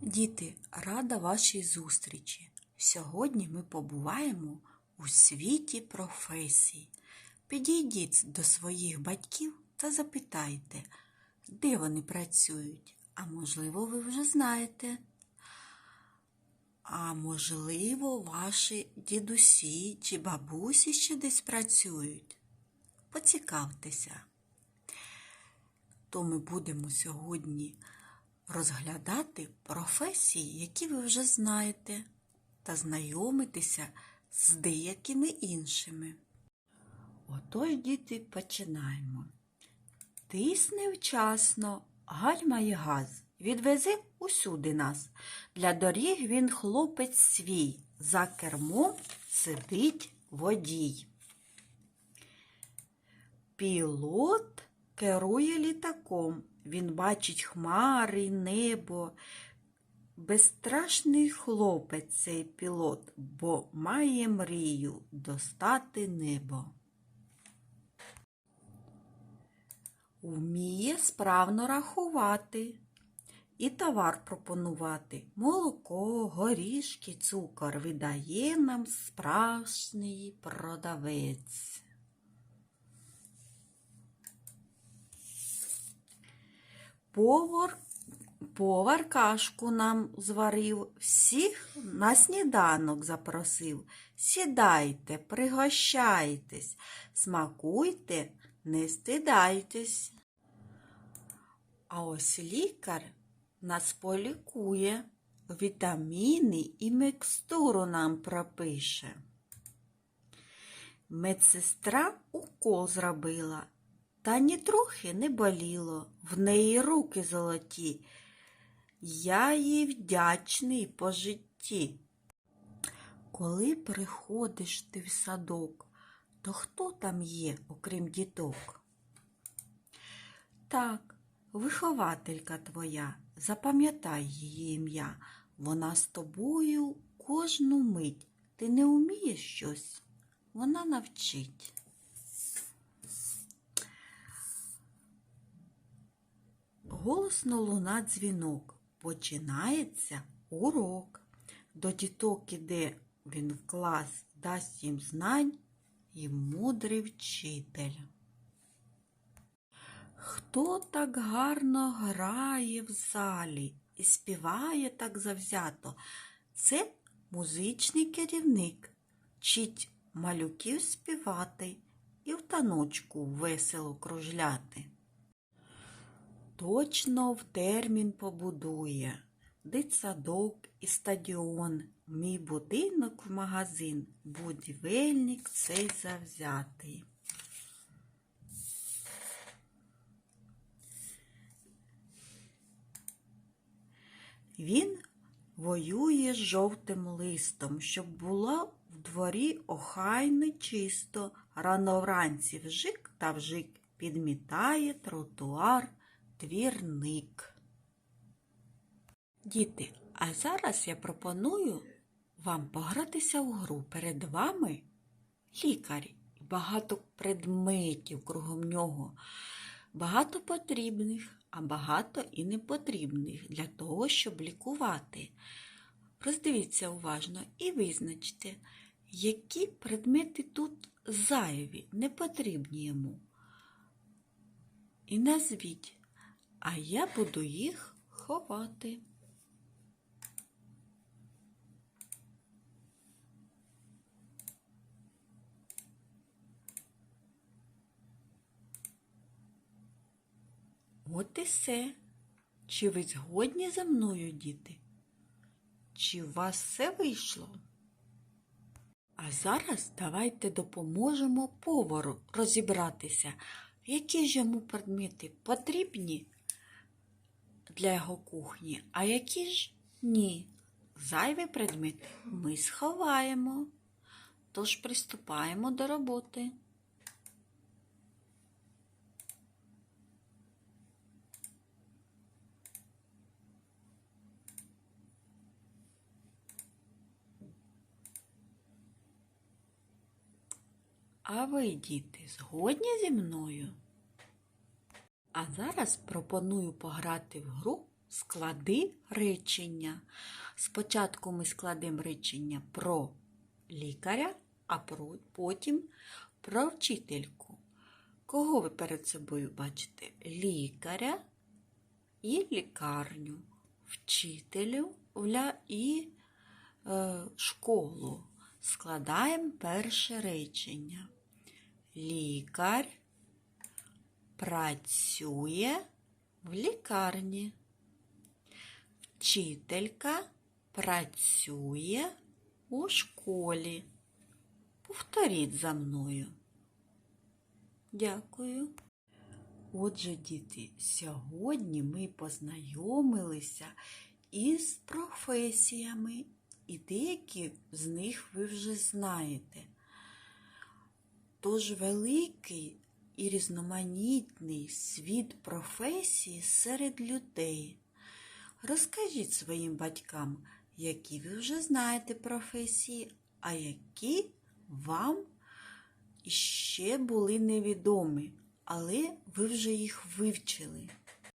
Діти, рада вашій зустрічі. Сьогодні ми побуваємо у світі професій. Підійдіть до своїх батьків та запитайте, де вони працюють. А можливо, ви вже знаєте. А можливо, ваші дідусі чи бабусі ще десь працюють. Поцікавтеся. То ми будемо сьогодні розглядати професії, які ви вже знаєте, та знайомитися з деякими іншими. Отож, діти, починаємо. Тисне вчасно, гальмає газ, відвези усюди нас. Для доріг він хлопець свій, за кермом сидить водій. Пілот керує літаком. Він бачить хмари, небо. Безстрашний хлопець цей пілот, бо має мрію достати небо. Вміє справно рахувати і товар пропонувати. Молоко, горішки, цукор видає нам справжній продавець. Повар, повар кашку нам зварив, всіх на сніданок запросив. Сідайте, пригощайтесь, смакуйте, не стидайтесь. А ось лікар нас полікує, вітаміни і мікстуру нам пропише. Медсестра укол зробила, та ні трохи не боліло, в неї руки золоті. Я їй вдячний по житті. Коли приходиш ти в садок, то хто там є, окрім діток? Так, вихователька твоя, запам'ятай її ім'я. Вона з тобою кожну мить. Ти не вмієш щось, вона навчить. Голосно луна дзвінок. Починається урок. До діток іде він в клас, дасть їм знань і мудрий вчитель. Хто так гарно грає в залі і співає так завзято? Це музичний керівник. Вчить малюків співати і в таночку весело кружляти. Точно в термін побудує дитсадок і стадіон, мій будинок в магазин, будівельник цей завзятий. Він воює з жовтим листом, щоб було в дворі охайно чисто. Рано вранці вжик та вжик підмітає тротуар двірник. Діти, а зараз я пропоную вам погратися в гру. Перед вами лікар, і багато предметів кругом нього, багато потрібних, а багато і непотрібних для того, щоб лікувати. Роздивіться уважно і визначте, які предмети тут зайві, не потрібні йому. І назвіть, а я буду їх ховати. От і все. Чи ви згодні за мною, діти? Чи у вас все вийшло? А зараз давайте допоможемо повару розібратися, які ж йому предмети потрібні для його кухні, а які ж ні. Зайвий предмет ми сховаємо. Тож приступаємо до роботи. А ви, діти, згодні зі мною? А зараз пропоную пограти в гру склади речення. Спочатку ми складемо речення про лікаря, а потім про вчительку. Кого ви перед собою бачите? Лікаря і лікарню, вчителю і е, школу. Складаємо перше речення. Лікар працює в лікарні. Вчителька працює у школі. Повторіть за мною. Дякую. Отже, діти, сьогодні ми познайомилися із професіями, і деякі з них ви вже знаєте. Тож великий і різноманітний світ професії серед людей. Розкажіть своїм батькам, які ви вже знаєте професії, а які вам ще були невідомі, але ви вже їх вивчили.